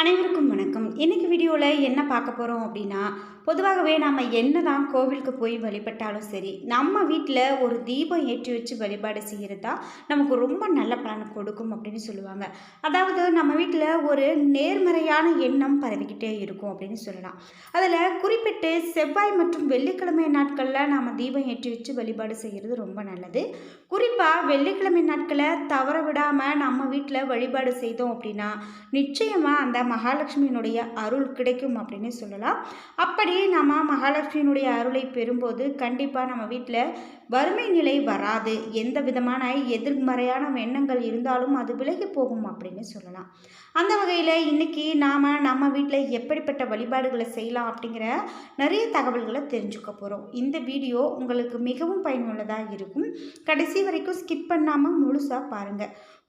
அனைவருக்கும் வணக்கம். இன்றைக்கி வீடியோவில் என்ன பார்க்க போகிறோம் அப்படின்னா பொதுவாகவே நம்ம என்ன தான் கோவிலுக்கு போய் வழிபட்டாலும் சரி நம்ம வீட்டில் ஒரு தீபம் ஏற்றி வச்சு வழிபாடு செய்கிறது தான் நமக்கு ரொம்ப நல்ல பலனை கொடுக்கும் அப்படின்னு சொல்லுவாங்க. அதாவது நம்ம வீட்டில் ஒரு நேர்மறையான எண்ணம் பரவிக்கிட்டே இருக்கும் அப்படின்னு சொல்லலாம். அதில் குறிப்பிட்டு செவ்வாய் மற்றும் வெள்ளிக்கிழமை நாட்களில் நாம் தீபம் ஏற்றி வச்சு வழிபாடு செய்கிறது ரொம்ப நல்லது. குறிப்பாக வெள்ளிக்கிழமை நாட்களை தவற விடாமல் நம்ம வீட்டில் வழிபாடு செய்தோம் அப்படின்னா நிச்சயமாக அந்த மகாலட்சுமியினுடைய அருள் கிடைக்கும் அப்படின்னு சொல்லலாம். அப்படி நம்ம மகாலட்சுமியினுடைய அருளை பெறும்போது கண்டிப்பாக நம்ம வீட்டில் வறுமை நிலை வராது. எந்த விதமான எதிர்மறையான எண்ணங்கள் இருந்தாலும் அது விலகி போகும் அப்படின்னு சொல்லலாம். அந்த வகையில் இன்றைக்கி நாம் நம்ம வீட்டில் எப்படிப்பட்ட வழிபாடுகளை செய்யலாம் அப்படிங்கிற நிறைய தகவல்களை தெரிஞ்சுக்க போகிறோம் இந்த வீடியோ உங்களுக்கு மிகவும் பயனுள்ளதாக இருக்கும். கடைசி வரைக்கும் ஸ்கிப் பண்ணாமல் முழுசாக பாருங்கள்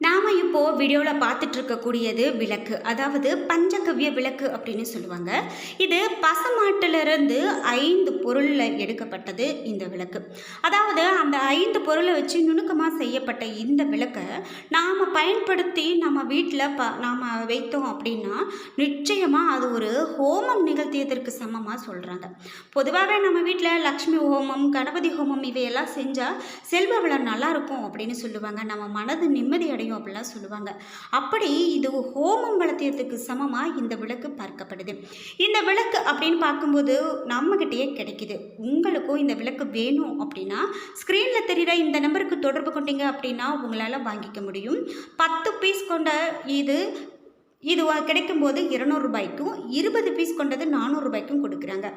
நாம் இப்போது வீடியோவில் பார்த்துட்டு இருக்கக்கூடியது விளக்கு அதாவது பஞ்சகவ்ய விளக்கு அப்படின்னு சொல்லுவாங்க. இது பசமாட்டிலிருந்து ஐந்து பொருளில் எடுக்கப்பட்டது இந்த விளக்கு. அதாவது அந்த ஐந்து பொருளை வச்சு நுணுக்கமாக செய்யப்பட்ட இந்த விளக்கை நாம் பயன்படுத்தி நம்ம வீட்டில் ப நாம் வைத்தோம் அப்படின்னா நிச்சயமாக அது ஒரு ஹோமம் நிகழ்த்தியதற்கு சமமாக சொல்கிறாங்க பொதுவாகவே நம்ம வீட்டில் லக்ஷ்மி ஹோமம் கணபதி ஹோமம் இவையெல்லாம் செஞ்சால் செல்வ வளம் நல்லா இருக்கும் அப்படின்னு சொல்லுவாங்க. நம்ம மனது நிம்மதி அடையும் அப்படிலாம் சொல்லுவாங்க. அப்படி இது ஹோமம் வளர்த்தியத்துக்கு சமமாக இந்த விளக்கு பார்க்கப்படுது. இந்த விளக்கு அப்படின்னு பார்க்கும்போது நம்மகிட்டயே கிடைக்குது. உங்களுக்கும் இந்த விளக்கு வேணும் அப்படின்னா ஸ்க்ரீனில் தெரிகிற இந்த நம்பருக்கு தொடர்பு கொண்டீங்க அப்படின்னா உங்களால் வாங்கிக்க முடியும். பத்து பீஸ் கொண்ட இது இது கிடைக்கும்போது இரநூறுபாய்க்கும் இருபது பீஸ் கொண்டது நானூறுரூபாய்க்கும் கொடுக்குறாங்க.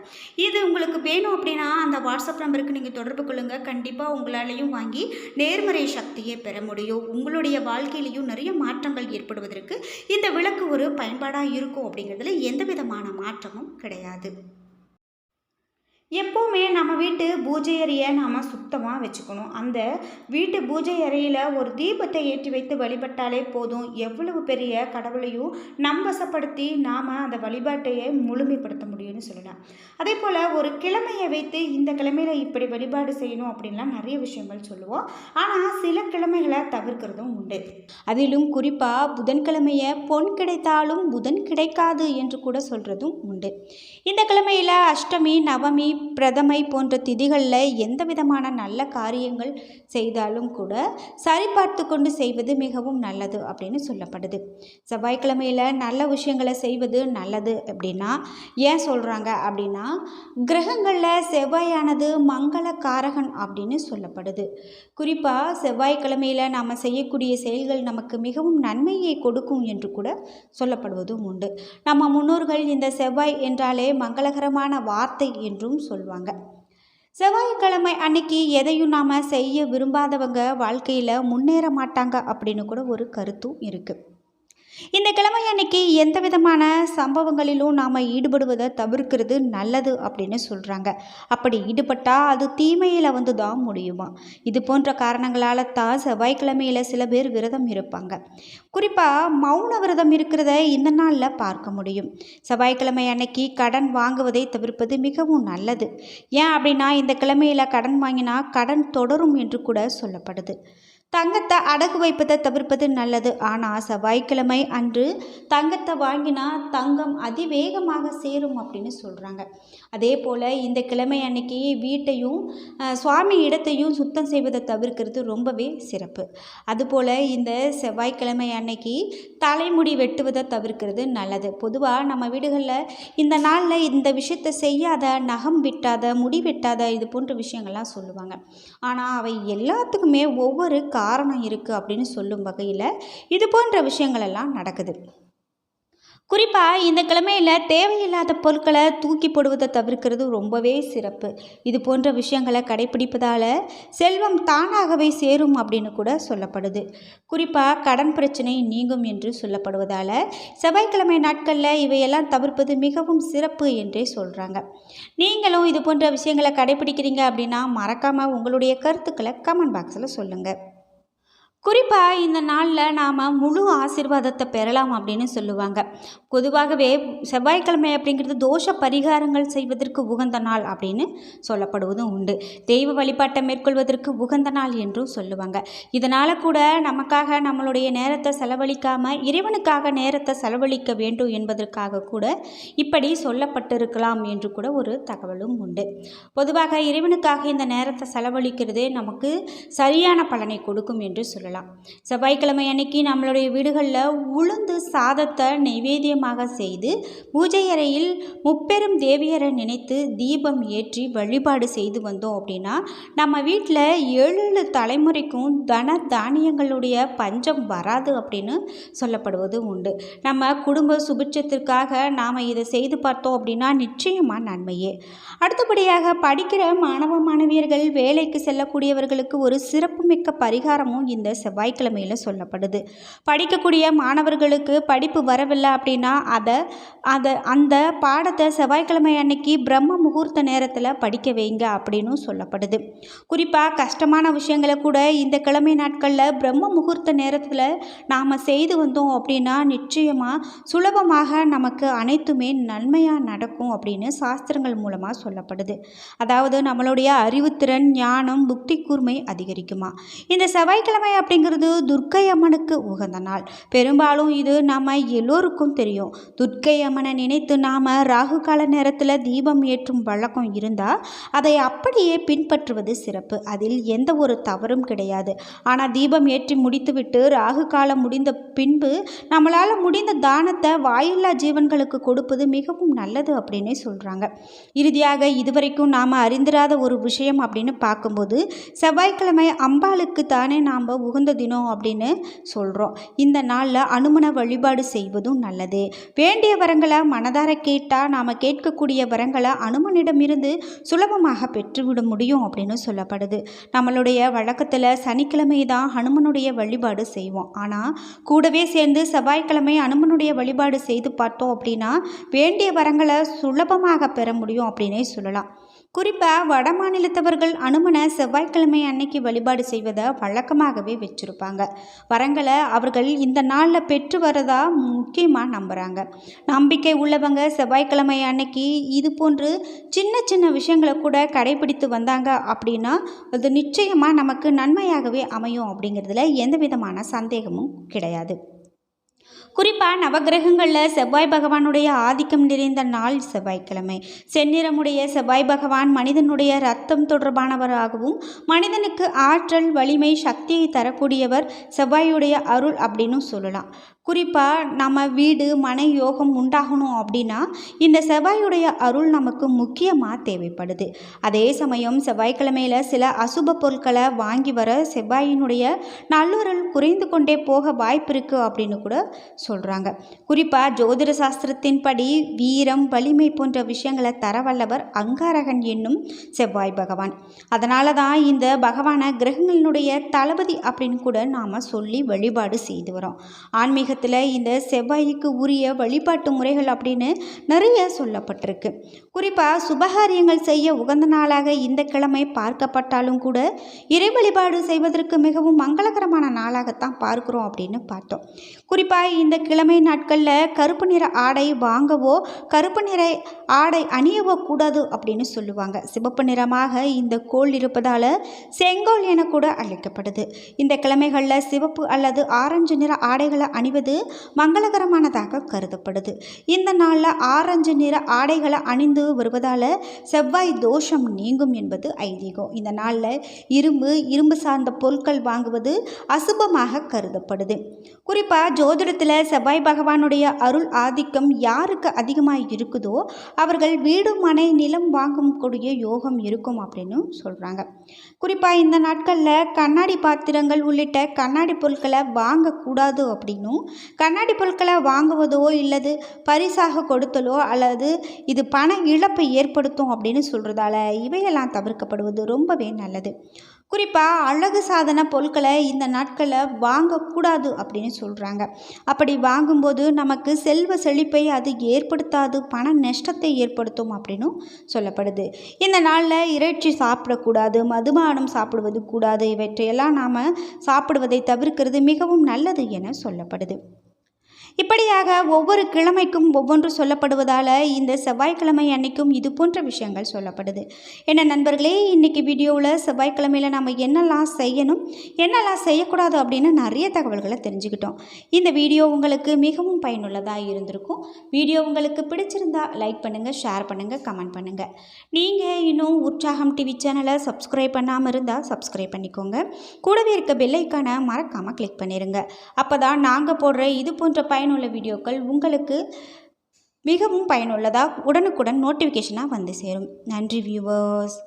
இது உங்களுக்கு வேணும் அப்படின்னா அந்த வாட்ஸ்அப் நம்பருக்கு நீங்கள் தொடர்பு கொள்ளுங்கள் கண்டிப்பாக உங்களாலையும் வாங்கி நேர்மறை சக்தியை பெற முடியும். உங்களுடைய வாழ்க்கையிலையும் நிறைய மாற்றங்கள் ஏற்படுவதற்கு இந்த விளக்கு ஒரு பயன்பாடாக இருக்கும் அப்படிங்கிறதுல எந்த விதமான மாற்றமும் கிடையாது. எப்போவுமே நம்ம வீட்டு பூஜை அறையை நாம் சுத்தமாக வச்சுக்கணும். அந்த வீட்டு பூஜை அறையில் ஒரு தீபத்தை ஏற்றி வைத்து வழிபட்டாலே போதும். எவ்வளவு பெரிய கடவுளையும் நம் வசப்படுத்தி நாம் அந்த வழிபாட்டையே முழுமைப்படுத்த முடியும்னு சொல்லலாம். அதே போல் ஒரு கிழமையை வைத்து இந்த கிழமையில் இப்படி வழிபாடு செய்யணும் அப்படின்லாம் நிறைய விஷயங்கள் சொல்லுவோம். ஆனால் சில கிழமைகளை தவிர்க்கிறதும் உண்டு. அதிலும் குறிப்பாக புதன்கிழமையை பொன் கிடைத்தாலும் புதன் கிடைக்காது என்று கூட சொல்கிறதும் உண்டு. இந்த கிழமையில் அஷ்டமி நவமி பிரதமை போன்ற திதிகளில் எந்த விதமான நல்ல காரியங்கள் செய்தாலும் கூட சரிபார்த்து கொண்டு செய்வது மிகவும் நல்லது அப்படின்னு சொல்லப்படுது. செவ்வாய்க்கிழமையில் நல்ல விஷயங்களை செய்வது நல்லது அப்படின்னா ஏன் சொல்கிறாங்க அப்படின்னா கிரகங்களில் செவ்வாயானது மங்கள காரகன் அப்படின்னு சொல்லப்படுது. குறிப்பாக செவ்வாய்க்கிழமையில் நாம் செய்யக்கூடிய செயல்கள் நமக்கு மிகவும் நன்மையை கொடுக்கும் என்று கூட சொல்லப்படுவதும் உண்டு. நம்ம முன்னோர்கள் இந்த செவ்வாய் என்றாலே மங்களகரமான வார்த்தை என்றும் சொல்லுவாங்க. செவ்வாய்க்கிழமை அன்னைக்கு எதையும் நாம் செய்ய விரும்பாதவங்க வாழ்க்கையில் முன்னேற மாட்டாங்க அப்படின்னு கூட ஒரு கருத்தும் இருக்குது இந்த கிழமை அன்னைக்கு எந்த விதமான சம்பவங்களிலும் நாம் ஈடுபடுவதை தவிர்க்கிறது நல்லது அப்படின்னு சொல்கிறாங்க அப்படி ஈடுபட்டால் அது தீமையில் வந்து தான் முடியுமா? இது போன்ற காரணங்களால் தான் செவ்வாய்க்கிழமையில் சில பேர் விரதம் இருப்பாங்க. குறிப்பாக மௌன விரதம் இருக்கிறத இந்த நாளில் பார்க்க முடியும். செவ்வாய்க்கிழமை அன்னைக்கு கடன் வாங்குவதை தவிர்ப்பது மிகவும் நல்லது. ஏன் அப்படின்னா இந்த கிழமையில் கடன் வாங்கினா கடன் தொடரும் என்று கூட சொல்லப்படுது. தங்கத்தை அடகு வைப்பதை தவிர்ப்பது நல்லது. ஆனால் செவ்வாய்க்கிழமை அன்று தங்கத்தை வாங்கினா தங்கம் அதிவேகமாக சேரும் அப்படின்னு சொல்கிறாங்க அதே போல் இந்த கிழமை அன்னைக்கு வீட்டையும் சுவாமி இடத்தையும் சுத்தம் செய்வதை தவிர்க்கிறது ரொம்பவே சிறப்பு. அதுபோல் இந்த செவ்வாய்க்கிழமை அன்னைக்கு தலைமுடி வெட்டுவதை தவிர்க்கிறது நல்லது. பொதுவாக நம்ம வீடுகளில் இந்த நாளில் இந்த விஷயத்தை செய்யாத நகம் வெட்டாத முடி வெட்டாத இது போன்ற விஷயங்கள்லாம் சொல்லுவாங்க. ஆனால் அவை எல்லாத்துக்குமே ஒவ்வொரு காரணம் இருக்குது அப்படின்னு சொல்லும் வகையில் இது போன்ற விஷயங்களெல்லாம் நடக்குது. குறிப்பாக இந்த கிழமையில் தேவையில்லாத பொருட்களை தூக்கி போடுவதை தவிர்க்கிறது ரொம்பவே சிறப்பு. இது போன்ற விஷயங்களை கடைபிடிப்பதால் செல்வம் தானாகவே சேரும் அப்படின்னு கூட சொல்லப்படுது. குறிப்பாக கடன் பிரச்சனை நீங்கும் என்று சொல்லப்படுவதால் செவ்வாய்க்கிழமை நாட்களில் இவையெல்லாம் தவிர்ப்பது மிகவும் சிறப்பு என்றே சொல்கிறாங்க நீங்களும் இது போன்ற விஷயங்களை கடைபிடிக்கிறீங்க அப்படின்னா மறக்காமல் உங்களுடைய கருத்துக்களை கமெண்ட் பாக்ஸில் சொல்லுங்கள் குறிப்பாக இந்த நாளில் நாம் முழு ஆசீர்வாதத்தை பெறலாம் அப்படின்னு சொல்லுவாங்க. பொதுவாகவே செவ்வாய்க்கிழமை அப்படிங்கிறது தோஷ பரிகாரங்கள் செய்வதற்கு உகந்த நாள் அப்படின்னு சொல்லப்படுவதும் உண்டு. தெய்வ வழிபாட்டை மேற்கொள்வதற்கு உகந்த நாள் என்றும் சொல்லுவாங்க. இதனால் கூட நமக்காக நம்மளுடைய நேரத்தை செலவழிக்காமல் இறைவனுக்காக நேரத்தை செலவழிக்க வேண்டும் என்பதற்காக கூட இப்படி சொல்லப்பட்டிருக்கலாம் என்று கூட ஒரு தகவலும் உண்டு. பொதுவாக இறைவனுக்காக இந்த நேரத்தை செலவழிக்கிறதே நமக்கு சரியான பலனை கொடுக்கும் என்று சொல்லலாம். செவ்வாய்க்கிழமை அன்னைக்கு நம்மளுடைய வீடுகளில் உளுந்து சாதத்தை நைவேத்தியமாக செய்து பூஜை அறையில் முப்பெரும் தேவியரை நினைத்து தீபம் ஏற்றி வழிபாடு செய்து வந்தோம் அப்படின்னா நம்ம வீட்டில் ஏழு ஏழு தலைமுறைக்கும் தன தானியங்களுடைய பஞ்சம் வராது அப்படின்னு சொல்லப்படுவது உண்டு. நம்ம குடும்ப சுபிட்சத்திற்காக நாம் இதை செய்து பார்த்தோம் அப்படின்னா நிச்சயமாக நன்மையே. அடுத்தபடியாக படிக்கிற மாணவ மாணவியர்கள் வேலைக்கு செல்லக்கூடியவர்களுக்கு ஒரு சிறப்புமிக்க பரிகாரமும் இந்த செவ்வாய்க்கிழமையில் சொல்லப்படுது. படிக்கக்கூடிய மாணவர்களுக்கு படிப்பு வரவில்லை அப்படின்னா அதை அதை அந்த பாடத்தை செவ்வாய்க்கிழமை அன்னைக்கு பிரம்ம முகூர்த்த நேரத்தில் படிக்க வைங்க அப்படின்னும் சொல்லப்படுது. குறிப்பாக கஷ்டமான விஷயங்களை கூட இந்த கிழமை நாட்களில் பிரம்ம முகூர்த்த நேரத்தில் நாம் செய்து வந்தோம் அப்படின்னா நிச்சயமாக சுலபமாக நமக்கு அனைத்துமே நன்மையாக நடக்கும் அப்படின்னு சாஸ்திரங்கள் மூலமாக சொல்லப்படுது. அதாவது நம்மளுடைய அறிவுத்திறன் ஞானம் புக்தி கூர்மை அதிகரிக்குமா? இந்த செவ்வாய்க்கிழமை அப்படிங்கிறது துர்க்கை அம்மனுக்கு உகந்த நாள். பெரும்பாலும் இது நம்ம எல்லோருக்கும் தெரியும். துர்க்கை அம்மன் நினைத்து நாம் ராகு கால நேரத்தில் தீபம் ஏற்றும் வழக்கம் இருந்தால் அதை அப்படியே பின்பற்றுவது சிறப்பு. அதில் எந்த ஒரு தவறும் கிடையாது. ஆனால் தீபம் ஏற்றி முடித்துவிட்டு ராகு காலம் முடிந்த பின்பு நம்மளால் முடிந்த தானத்தை வாயில்லா ஜீவன்களுக்கு கொடுப்பது மிகவும் நல்லது அப்படின்னே சொல்கிறாங்க இறுதியாக இதுவரைக்கும் நாம் அறிந்திராத ஒரு விஷயம் அப்படின்னு பார்க்கும்போது செவ்வாய்க்கிழமை அம்பாளுக்கு தானே நாம் உகந்த தினம் அப்படின்னு சொல்கிறோம் இந்த நாளில் அனுமன வழிபாடு செய்வதும் நல்லது. வேண்டிய வரங்கள் மனதார கேட்டால் நாம் கேட்கக்கூடிய வரங்களை அனுமனிடமிருந்து சுலபமாக பெற்றுவிட முடியும் அப்படின்னு சொல்லப்படுது. நம்மளுடைய வழக்கத்தில் சனிக்கிழமை தான் ஹனுமனுடைய வழிபாடு செய்வோம். ஆனால் கூடவே சேர்ந்து செவ்வாய்க்கிழமை அனுமனுடைய வழிபாடு செய்து பார்த்தோம் அப்படின்னா வேண்டிய வரங்களை சுலபமாக பெற முடியும் அப்படின்னே சொல்லலாம். குறிப்பாக வட மாநிலத்தவர்கள் அனுமனை செவ்வாய்க்கிழமை அன்னைக்கு வழிபாடு செய்வதை வழக்கமாகவே வச்சுருப்பாங்க. வரங்களை அவர்கள் இந்த நாளில் பெற்று வரதா முக்கியமாக நம்புகிறாங்க நம்பிக்கை உள்ளவங்க செவ்வாய்க்கிழமை அன்னைக்கு இது போன்று சின்ன சின்ன விஷயங்களை கூட கடைபிடித்து வந்தாங்க அப்படின்னா அது நிச்சயமாக நமக்கு நன்மையாகவே அமையும் அப்படிங்கிறதுல எந்த விதமான சந்தேகமும் கிடையாது. குறிப்பாக நவகிரகங்களில் செவ்வாய் பகவானுடைய ஆதிக்கம் நிறைந்த நாள் செவ்வாய்க்கிழமை. செந்நிறமுடைய செவ்வாய் பகவான் மனிதனுடைய ரத்தம் தொடர்பானவராகவும் மனிதனுக்கு ஆற்றல் வலிமை சக்தியை தரக்கூடியவர் செவ்வாயுடைய அருள் அப்படின்னு சொல்லலாம். குறிப்பாக நம்ம வீடு மனை யோகம் உண்டாகணும் அப்படின்னா இந்த செவ்வாயுடைய அருள் நமக்கு முக்கியமாக தேவைப்படுது. அதே சமயம் செவ்வாய்க்கிழமையில் சில அசுப பொருட்களை வாங்கி வர செவ்வாயினுடைய நல்லுறல் குறைந்து கொண்டே போக வாய்ப்பு இருக்குது அப்படின்னு கூட சொல்கிறாங்க குறிப்பாக ஜோதிட சாஸ்திரத்தின்படி வீரம் வலிமை போன்ற விஷயங்களை தரவல்லவர் அங்காரகன் என்னும் செவ்வாய் பகவான். அதனால தான் இந்த பகவானை கிரகங்களினுடைய தளபதி அப்படின்னு கூட நாம் சொல்லி வழிபாடு செய்து வரோம் ஆன்மீக ஆன்மீகத்தில் இந்த செவ்வாய்க்கு உரிய வழிபாட்டு முறைகள் அப்படின்னு நிறைய சொல்லப்பட்டிருக்கு. குறிப்பாக சுபகாரியங்கள் செய்ய உகந்த நாளாக இந்த கிழமை பார்க்கப்பட்டாலும் கூட இறை வழிபாடு செய்வதற்கு மிகவும் மங்களகரமான நாளாகத்தான் பார்க்குறோம் அப்படின்னு பார்த்தோம். குறிப்பாக இந்த கிழமை நாட்களில் கருப்பு நிற ஆடை வாங்கவோ கருப்பு நிற ஆடை அணியவோ கூடாது அப்படின்னு சொல்லுவாங்க. சிவப்பு நிறமாக இந்த கோள் இருப்பதால் செங்கோல் என கூட அழைக்கப்படுது. இந்த கிழமைகளில் சிவப்பு அல்லது ஆரஞ்சு நிற ஆடைகளை அணிவது மங்களகரமானதாக கருதப்படுது. இந்த நாளில் ஆரஞ்சு நிற ஆடைகளை அணிந்து வருவதால் செவ்வாய் தோஷம் நீங்கும் என்பது ஐதீகம். இந்த நாளில் இரும்பு இரும்பு சார்ந்த பொருட்கள் வாங்குவது அசுபமாக கருதப்படுது. குறிப்பாக ஜோதிடத்தில் செவ்வாய் பகவானுடைய அருள் ஆதிக்கம் யாருக்கு அதிகமாக இருக்குதோ அவர்கள் வீடு மனை நிலம் வாங்கக்கூடிய யோகம் இருக்கும் அப்படின்னு சொல்கிறாங்க குறிப்பாக இந்த நாட்களில் கண்ணாடி பாத்திரங்கள் உள்ளிட்ட கண்ணாடி பொருட்களை வாங்கக்கூடாது அப்படின்னும் கண்ணாடி பொருட்களை வாங்குவதோ இல்லது பரிசாக கொடுத்தலோ அல்லது இது பண இழப்பை ஏற்படுத்தும் அப்படின்னு சொல்கிறதால இவையெல்லாம் தவிர்க்கப்படுவது ரொம்பவே நல்லது. குறிப்பாக அழகு சாதன பொருட்களை இந்த நாட்களில் வாங்கக்கூடாது அப்படின்னு சொல்கிறாங்க அப்படி வாங்கும்போது நமக்கு செல்வ செழிப்பை அது ஏற்படுத்தாது பண நஷ்டத்தை ஏற்படுத்தும் அப்படின்னும் சொல்லப்படுது. இந்த நாளில் இறைச்சி சாப்பிடக்கூடாது மதுபானம் சாப்பிடுவது கூடாது இவற்றையெல்லாம் நாம் சாப்பிடுவதை தவிர்க்கிறது மிகவும் நல்லது என சொல்லப்படுது. இப்படியாக ஒவ்வொரு கிழமைக்கும் ஒவ்வொன்று சொல்லப்படுவதால் இந்த செவ்வாய்க்கிழமை அன்னைக்கும் இது போன்ற விஷயங்கள் சொல்லப்படுது. என்ன நண்பர்களே இன்றைக்கி வீடியோவில் செவ்வாய்க்கிழமையில் நம்ம என்னெல்லாம் செய்யணும் என்னெல்லாம் செய்யக்கூடாது அப்படின்னு நிறைய தகவல்களை தெரிஞ்சுக்கிட்டோம். இந்த வீடியோ உங்களுக்கு மிகவும் பயனுள்ளதாக இருந்திருக்கும். வீடியோ உங்களுக்கு பிடிச்சிருந்தா லைக் பண்ணுங்கள் ஷேர் பண்ணுங்கள் கமெண்ட் பண்ணுங்கள் நீங்கள் இன்னும் உற்சாகம் டிவி சேனலை சப்ஸ்கிரைப் பண்ணாமல் இருந்தால் சப்ஸ்கிரைப் பண்ணிக்கோங்க. கூடவே இருக்க பெல்லைக்கான மறக்காமல் கிளிக் பண்ணிடுங்க அப்போ தான் நாங்கள் போடுற இது போன்ற பயனுள்ள வீடியோக்கள் உங்களுக்கு மிகவும் பயனுள்ளதாக உடனுக்குடன் நோட்டிஃபிகேஷனாக வந்து சேரும். நன்றி வியூவர்ஸ்